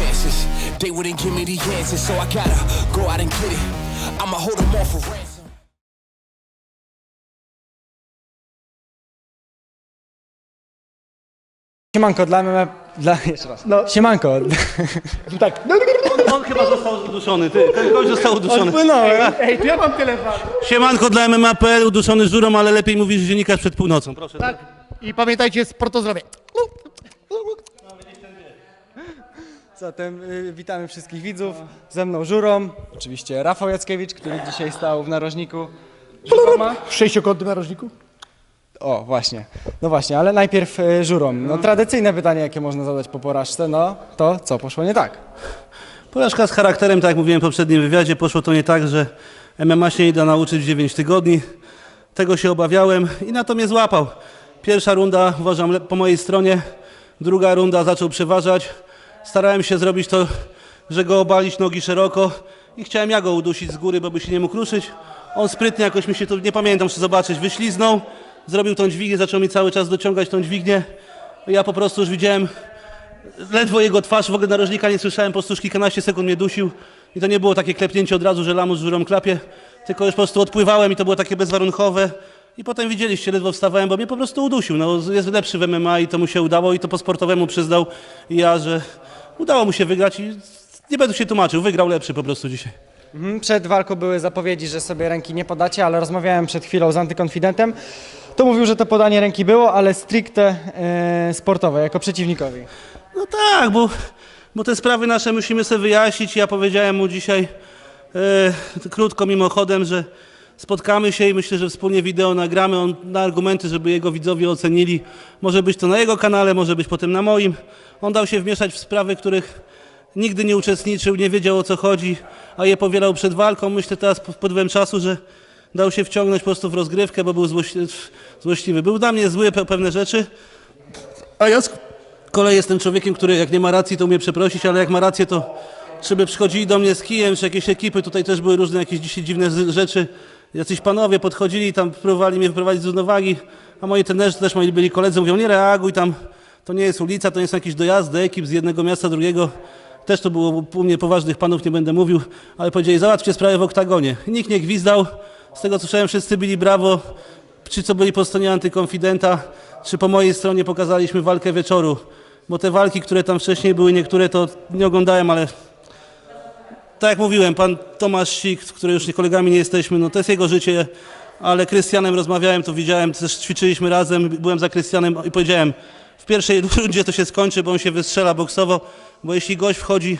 chances. They wouldn't give me the answers, so I gotta go out and get it. I'ma hold them off for ransom. Siemanko, dla mnie... Dla... Jeszcze raz. No. Siemanko. Tak. On chyba został uduszony, ty. Ten gość został uduszony. Płynąłem. Ej, tu ja mam telefon. Siemanko dla MMA.pl, uduszony żurą, ale lepiej mówisz dziennikarz przed północą. Proszę. Tak. I pamiętajcie, sportozdrowie. Zatem y, witamy wszystkich widzów. Ze mną Żurą, oczywiście Rafał Jackiewicz, który dzisiaj stał w narożniku. Żuroma. W sześciokątnym narożniku. O, właśnie. No właśnie, ale najpierw y, Żurą. No tradycyjne pytanie, jakie można zadać po porażce, no to co poszło nie tak? Porażka z charakterem, tak jak mówiłem w poprzednim wywiadzie, poszło to nie tak, że MMA się nie da nauczyć w 9 tygodni. Tego się obawiałem i na to mnie złapał. Pierwsza runda uważam le- po mojej stronie, druga runda zaczął przeważać. Starałem się zrobić to, że go obalić nogi szeroko i chciałem ja go udusić z góry, bo by się nie mógł ruszyć. On sprytnie jakoś mi się tu, nie pamiętam czy zobaczyć, wyśliznął, zrobił tą dźwignię, zaczął mi cały czas dociągać tą dźwignię. Ja po prostu już widziałem ledwo jego twarz, w ogóle narożnika nie słyszałem, po prostu już kilkanaście sekund mnie dusił i to nie było takie klepnięcie od razu, że lamus żurą klapie, tylko już po prostu odpływałem i to było takie bezwarunkowe i potem widzieliście, ledwo wstawałem, bo mnie po prostu udusił, no jest lepszy w MMA i to mu się udało i to po sportowemu przyznał i ja, że udało mu się wygrać i nie będę się tłumaczył, wygrał lepszy po prostu dzisiaj. Mhm, Przed walką były zapowiedzi, że sobie ręki nie podacie, ale rozmawiałem przed chwilą z antykonfidentem. To mówił, że to podanie ręki było, ale stricte e, sportowe, jako przeciwnikowi. No tak, bo, bo te sprawy nasze musimy sobie wyjaśnić. Ja powiedziałem mu dzisiaj e, krótko mimochodem, że spotkamy się i myślę, że wspólnie wideo nagramy. On na argumenty, żeby jego widzowie ocenili. Może być to na jego kanale, może być potem na moim. On dał się wmieszać w sprawy, których nigdy nie uczestniczył, nie wiedział o co chodzi, a je powielał przed walką. Myślę teraz pod wpływem czasu, że dał się wciągnąć po prostu w rozgrywkę, bo był złośli- złośliwy. Był dla mnie zły pe- pewne rzeczy, a ja z kolei jestem człowiekiem, który jak nie ma racji, to umie przeprosić, ale jak ma rację, to żeby przychodzili do mnie z kijem, czy jakieś ekipy, tutaj też były różne jakieś dzisiaj dziwne rzeczy. Jacyś panowie podchodzili i tam próbowali mnie wyprowadzić z równowagi, a moi trenerzy też moi byli koledzy, mówią nie reaguj tam, to nie jest ulica, to nie są jakieś dojazdy ekip z jednego miasta drugiego. Też to było u mnie poważnych panów, nie będę mówił, ale powiedzieli załatwcie sprawę w oktagonie. Nikt nie gwizdał, z tego co słyszałem wszyscy byli brawo, czy co byli po stronie antykonfidenta, czy po mojej stronie pokazaliśmy walkę wieczoru. Bo te walki, które tam wcześniej były, niektóre to nie oglądałem, ale tak jak mówiłem, pan Tomasz Sik, z którym już nie kolegami nie jesteśmy, no to jest jego życie, ale Krystianem rozmawiałem, to widziałem, też ćwiczyliśmy razem, byłem za Krystianem i powiedziałem, w pierwszej rundzie to się skończy, bo on się wystrzela boksowo, bo jeśli gość wchodzi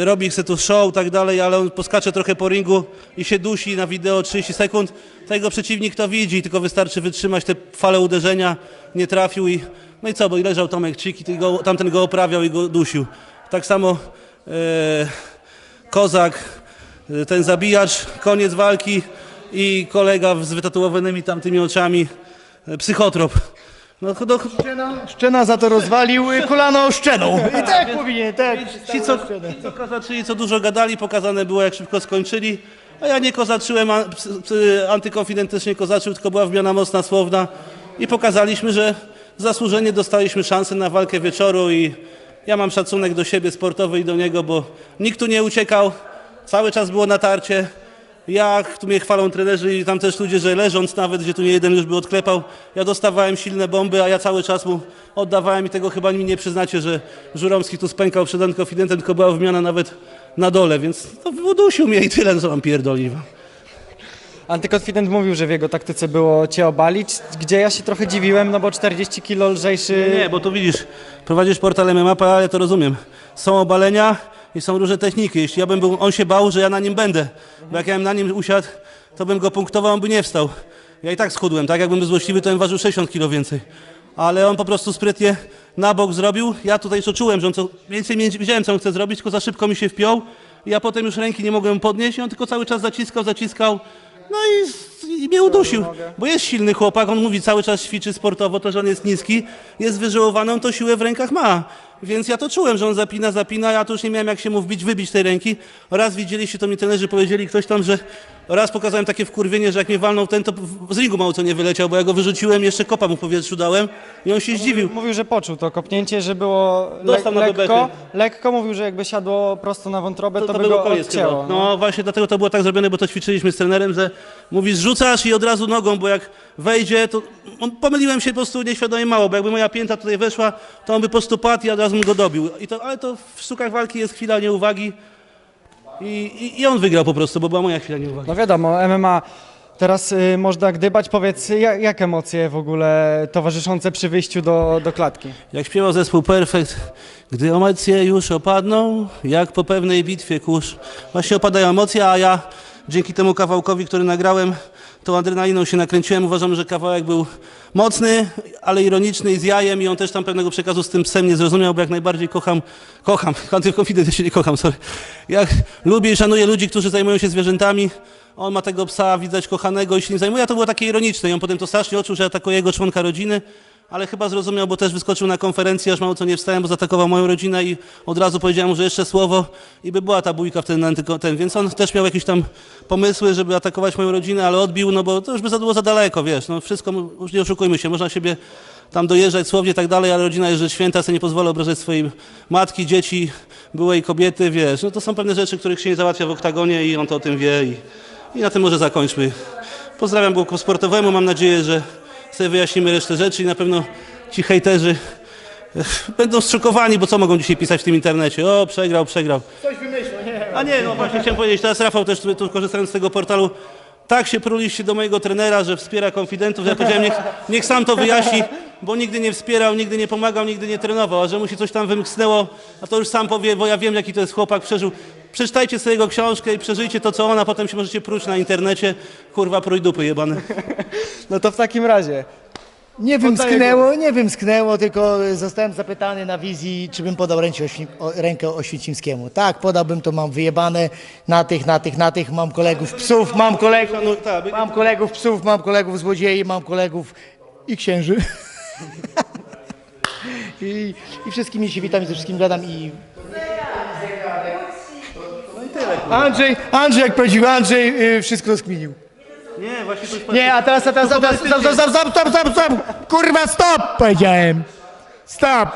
y, robi chce tu show i tak dalej, ale on poskacze trochę po ringu i się dusi na wideo 30 sekund, jego przeciwnik to widzi, tylko wystarczy wytrzymać te fale uderzenia, nie trafił i no i co, bo i leżał Tomek Cik i go, tamten go oprawiał i go dusił. Tak samo e, Kozak, ten zabijacz, koniec walki i kolega z wytatuowanymi tamtymi oczami, psychotrop. No, no, Szczena, Szczena za to rozwalił y, kolano szczeną. I tak powinien, tak. Ci co, ci, co kozaczyli, co dużo gadali, pokazane było, jak szybko skończyli. A ja nie kozaczyłem, antykonfident też nie kozaczył, tylko była wmiana mocna, słowna. I pokazaliśmy, że zasłużenie dostaliśmy szansę na walkę wieczoru i ja mam szacunek do siebie sportowy i do niego, bo nikt tu nie uciekał, cały czas było natarcie. Jak tu mnie chwalą trenerzy i tam też ludzie, że leżąc nawet, gdzie tu nie jeden już by odklepał, ja dostawałem silne bomby, a ja cały czas mu oddawałem i tego chyba mi nie przyznacie, że Żuromski tu spękał przed antykonfidentem, tylko była wymiana nawet na dole, więc to udusił mnie i tyle, co mam pierdolić. Antykonfident mówił, że w jego taktyce było cię obalić, gdzie ja się trochę dziwiłem, no bo 40 kilo lżejszy... Nie, bo tu widzisz, prowadzisz portal MMA, ale to rozumiem. Są obalenia i są różne techniki. Jeśli ja bym był, on się bał, że ja na nim będę, bo jak ja bym na nim usiadł, to bym go punktował, on by nie wstał. Ja i tak schudłem, tak? Jakbym był złośliwy, to bym ważył 60 kilo więcej. Ale on po prostu sprytnie na bok zrobił. Ja tutaj już czułem, że on co, więcej wiedziałem, co on chce zrobić, tylko za szybko mi się wpiął. Ja potem już ręki nie mogłem podnieść i on tylko cały czas zaciskał, zaciskał. No i, i mnie udusił, bo jest silny chłopak, on mówi cały czas ćwiczy sportowo, to że on jest niski, jest wyżyłowany, on to siłę w rękach ma. Więc ja to czułem, że on zapina, zapina, ja to już nie miałem jak się mu wbić, wybić tej ręki. Raz widzieliście, to mi trenerzy powiedzieli, ktoś tam, że raz pokazałem takie wkurwienie, że jak mnie walnął ten, to z ringu mało co nie wyleciał, bo ja go wyrzuciłem, jeszcze kopa mu w powietrzu dałem i on się zdziwił. Mówił, że poczuł to kopnięcie, że było le- lekko. Lekko mówił, że jakby siadło prosto na wątrobę, to, To, to, by było go odcięło. chyba. No właśnie dlatego to było tak zrobione, bo to ćwiczyliśmy z trenerem, że mówi zrzucasz i od razu nogą, bo jak wejdzie, to on, pomyliłem się po prostu nieświadomie mało, bo jakby moja pięta tutaj weszła, to on by po prostu padł i od razu bym go dobił. I to, ale to w sztukach walki jest chwila nieuwagi i, i, i on wygrał po prostu, bo była moja chwila nieuwagi. No wiadomo, MMA teraz y, można gdybać. Powiedz, jak, jak emocje w ogóle towarzyszące przy wyjściu do, do klatki? Jak śpiewał zespół Perfect, gdy emocje już opadną, jak po pewnej bitwie kurz. Właśnie opadają emocje, a ja dzięki temu kawałkowi, który nagrałem, tą adrenaliną się nakręciłem. Uważam, że kawałek był mocny, ale ironiczny i z jajem i on też tam pewnego przekazu z tym psem nie zrozumiał, bo jak najbardziej kocham, kocham, antykonfident się nie kocham, sorry. Jak lubię i szanuję ludzi, którzy zajmują się zwierzętami, on ma tego psa, widać kochanego i się nim zajmuje, a to było takie ironiczne i on potem to strasznie odczuł, że atakuje jego członka rodziny, ale chyba zrozumiał, bo też wyskoczył na konferencję, aż mało co nie wstałem, bo zaatakował moją rodzinę i od razu powiedziałem że jeszcze słowo i by była ta bójka na antyko- ten, więc on też miał jakieś tam pomysły, żeby atakować moją rodzinę, ale odbił, no bo to już by za było za daleko, wiesz, no wszystko, już nie oszukujmy się, można siebie tam dojeżdżać słownie i tak dalej, ale rodzina jest rzecz święta, sobie nie pozwolę obrażać swojej matki, dzieci, byłej kobiety, wiesz, no to są pewne rzeczy, których się nie załatwia w oktagonie i on to o tym wie i, i na tym może zakończmy. Pozdrawiam Główku Sportowemu, mam nadzieję, że sobie wyjaśnimy resztę rzeczy i na pewno ci hejterzy eh, będą zszokowani, bo co mogą dzisiaj pisać w tym internecie? O, przegrał, przegrał. Coś wymyślą, nie. A nie, no właśnie chciałem powiedzieć, teraz Rafał też tu, tu korzystając z tego portalu, tak się pruliście do mojego trenera, że wspiera konfidentów, że ja powiedziałem, niech, niech sam to wyjaśni, bo nigdy nie wspierał, nigdy nie pomagał, nigdy nie trenował, a że mu się coś tam wymknęło, a to już sam powie, bo ja wiem, jaki to jest chłopak, przeżył. Przeczytajcie sobie jego książkę i przeżyjcie to, co ona, potem się możecie pruć na internecie. Kurwa, prój dupy jebane. No to w takim razie. Nie wymsknęło, nie wymsknęło, tylko zostałem zapytany na wizji, czy bym podał rękę, Oświ- o, rękę Oświęcimskiemu. Tak, podałbym, to mam wyjebane na tych, na tych, na tych, mam kolegów psów, mam kolegów, No, tak, mam kolegów psów, mam kolegów złodziei, mam kolegów i księży. I, I wszystkimi się witam i ze wszystkim gadam i... Andrzej, Andrzej, jak prawdziwy Andrzej, y, wszystko rozkminił. Nie, właśnie to jest Nie, a teraz, a teraz, a teraz, stop, stop, stop, stop, stop, stop, stop, kurwa, stop, powiedziałem. Stop.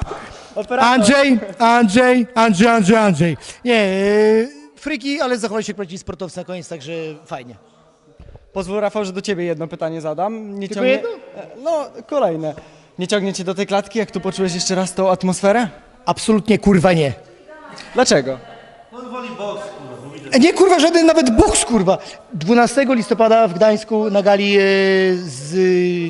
Andrzej, Andrzej, Andrzej, Andrzej, Andrzej. Nie, yy, friki, ale zachowaj się jak prawdziwy sportowcy na koniec, także fajnie. Pozwól Rafał, że do ciebie jedno pytanie zadam. Nie Tylko ciągnie... No, kolejne. Nie ciągnie cię do tej klatki, jak tu poczułeś jeszcze raz tą atmosferę? Absolutnie kurwa nie. Dlaczego? E, Nie kurwa, żaden nawet boks kurwa. 12 listopada w Gdańsku na gali e, z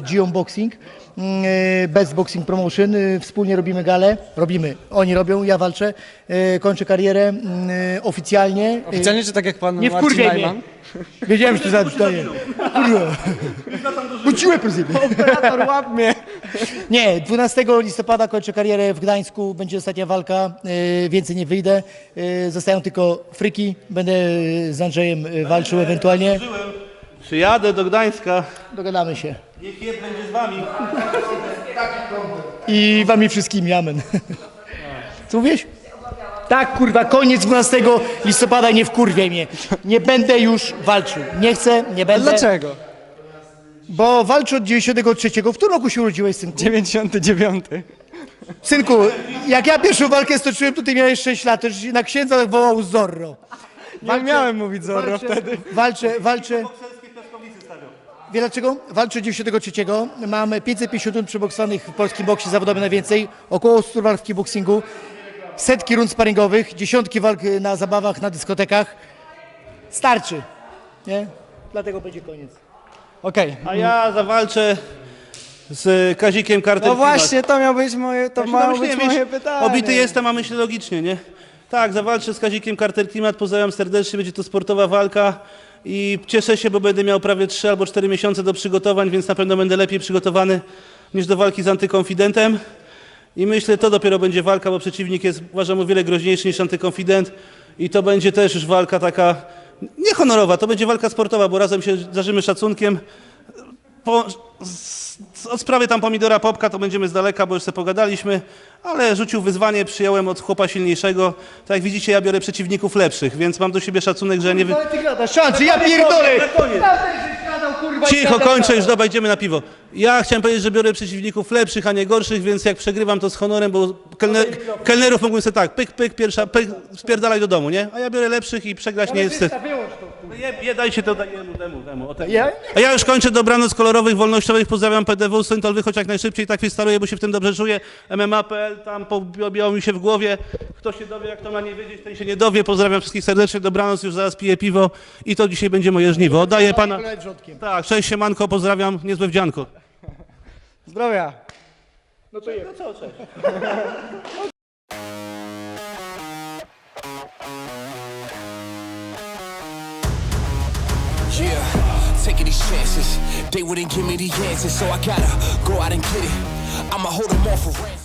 Gion Boxing, mm, e, Best Boxing Promotion, e, wspólnie robimy galę, robimy, oni robią, ja walczę, e, kończę karierę mm, e, oficjalnie. E, Oficjalnie, czy tak jak pan Nie Marcin wkurwiaj mnie. Najman? Wiedziałem, że to zadanie. Kurwa. Buciłe prezydent. Operator, łap mnie! Nie, 12 listopada kończę karierę w Gdańsku, będzie ostatnia walka, e, więcej nie wyjdę. E, zostają tylko fryki, będę z Andrzejem walczył ewentualnie. Przyjadę do Gdańska, Dogadamy się. niech jeb będzie z wami. I wami wszystkimi, amen. Co mówisz? Tak, kurwa, koniec 12 listopada, nie wkurwiaj mnie. Nie będę już walczył. Nie chcę, nie będę. Dlaczego? Bo walczę od 93. W którym roku się urodziłeś, synku? 99. Synku, jak ja pierwszą walkę stoczyłem, to ty miałeś 6 lat, to już na księdza tak wołał Zorro. Nie miałem mówić Zorro walczę, wtedy. Walczę, walczę. Wie dlaczego? Walczę 93. Mam 550 rund przeboksowanych w polskim boksie zawodowym najwięcej, około 100 walk w kickboxingu, setki rund sparingowych, dziesiątki walk na zabawach, na dyskotekach. Starczy, nie? Dlatego będzie koniec. Okej. A ja zawalczę z Kazikiem Karter. No właśnie, to miało być moje, to Ja miało być moje pytanie. Obity jestem, a myślę logicznie, nie? Tak, zawalczę z Kazikiem Carter Klimat, pozdrawiam serdecznie, będzie to sportowa walka i cieszę się, bo będę miał prawie 3 albo 4 miesiące do przygotowań, więc na pewno będę lepiej przygotowany niż do walki z antykonfidentem. I myślę, to dopiero będzie walka, bo przeciwnik jest, uważam, o wiele groźniejszy niż antykonfident i to będzie też już walka taka niehonorowa, to będzie walka sportowa, bo razem się darzymy szacunkiem. po, z, od sprawy tam pomidora popka to będziemy z daleka, bo już sobie pogadaliśmy, ale rzucił wyzwanie, przyjąłem od chłopa silniejszego. Tak jak widzicie, ja biorę przeciwników lepszych, więc mam do siebie szacunek, że nie... Wy... Ale ty gadasz, Andrzej, ja pierdolę! Na koniec. Cicho, kończę, już dobra, idziemy na piwo. Ja chciałem powiedzieć, że biorę przeciwników lepszych, a nie gorszych, więc jak przegrywam to z honorem, bo kelner, kelnerów mogłem sobie tak, pyk, pyk, pierwsza, pyk, spierdalaj do domu, nie? A ja biorę lepszych i przegrać nie jest wstyd. Je, je, dajcie to dajemy temu, temu. Ja? A ja już kończę dobranoc kolorowych, wolnościowych, pozdrawiam PDW, Syntol, wychodź jak najszybciej, tak freestyluję, bo się w tym dobrze czuję. MMA.pl, tam pobiało mi się w głowie, kto się dowie, jak to ma nie wiedzieć, ten się nie dowie, pozdrawiam wszystkich serdecznie, dobranoc, już zaraz piję piwo i to dzisiaj będzie moje żniwo. Oddaję pana... Tak, cześć siemanko, pozdrawiam, niezłe wdzianko. Zdrowia. No to je. No co, cześć. Yeah, taking these chances. They wouldn't give me the answers, so I gotta go out and get it. I'ma hold them off for ransom.